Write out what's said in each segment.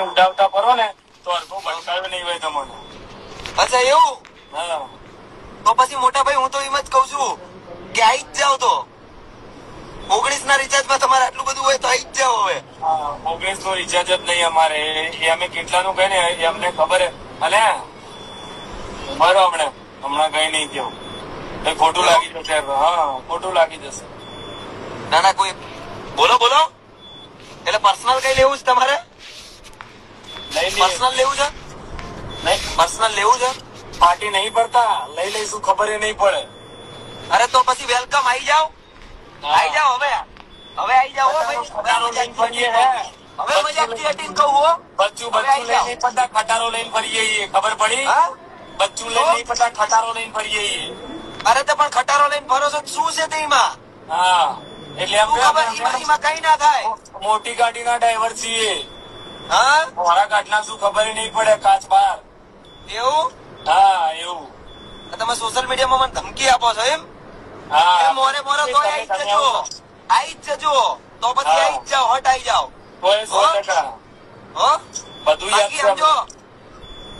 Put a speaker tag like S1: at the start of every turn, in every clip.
S1: ખાલી ઉડાવતા ફરો ને તો હરખું ભટકાવે નહીં હોય તમને.
S2: અચ્છા એવું?
S1: હા.
S2: તો પછી મોટા ભાઈ હું તો એમ જ કઉ છું કે આઈ જ જાવ તો. ઓગણીસ ના રિચાર્જમાં તમારે આટલું બધું હોય તો આઈ જ જાવ હવે.
S1: ઓગણીસનું રિચાર્જ જ નહીં અમારે. એ અમે કેટલાનું કઈ ને એ અમને ખબર. અને બરો હમણે. હમણાં કઈ નહીં એ ખોટું લાગી જશે. હા ખોટું લાગી જશે.
S2: ના ના કોઈ બોલો બોલો. એટલે પર્સનલ કઈ લેવું છે તમારે? પર્સનલ લેવું છે?
S1: નહીં
S2: પર્સનલ લેવું છે?
S1: પાર્ટી નહીં પડતા લઈ લઈશું ખબર નહીં પડે.
S2: અરે તો પછી વેલકમ આઈ જાઓ. આઈ જાઓ હવે. હવે આઈ જાઓ ભાઈ
S1: ફરીએ હે.
S2: હવે મજાકથી હટીને કહું હો
S1: બચ્ચું બચ્ચું નહીં પડતા ખટારો લઈને ફરીએ. ખબર પડી? બચ્ચું લઈને નહીં પડતા ખટારો લઈને ફરીએ.
S2: અરે તો પણ ખટારો લઈને ફરો છો શું છે તેમાં
S1: હા. એટલે એમાં
S2: કઈ ના થાય?
S1: મોટી ગાડીના ડ્રાઈવર છીએ.
S2: હા?
S1: મારા શું ખબર નહીં પડે કાચ બહાર
S2: એવું?
S1: હા એવું.
S2: આ તમે સોશિયલ મીડિયામાં મને ધમકી આપો છો એમ?
S1: હા.
S2: મોરે મોરે તો આઈ જજો. આઈ જજો. તો પછી. આઈ જાઓ હટ આઈ જાઓ. હો?
S1: બધું યાદ
S2: સમજો.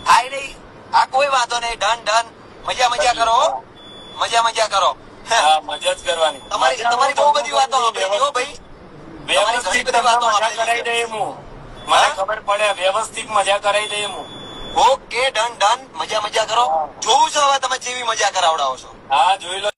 S2: થાય નહીં. આ કોઈ વાંધો નહીં. Done done. મજા મજા કરો. મજા મજા કરો.
S1: હા. મજા જ કરવાની.
S2: તમારી તમારી બહુ બધી વાતો સાંભળી જો ભાઈ. તમારી ઘણી બધી વાતો સાંભળી
S1: મને ખબર પડે વ્યવસ્થિત મજા કરાવી દઈએ હું.
S2: Okay done done. મજા મજા કરો. જોઉં છે હવે તમે જેવી મજા કરાવડાવો છો.
S1: હા જોઈ લો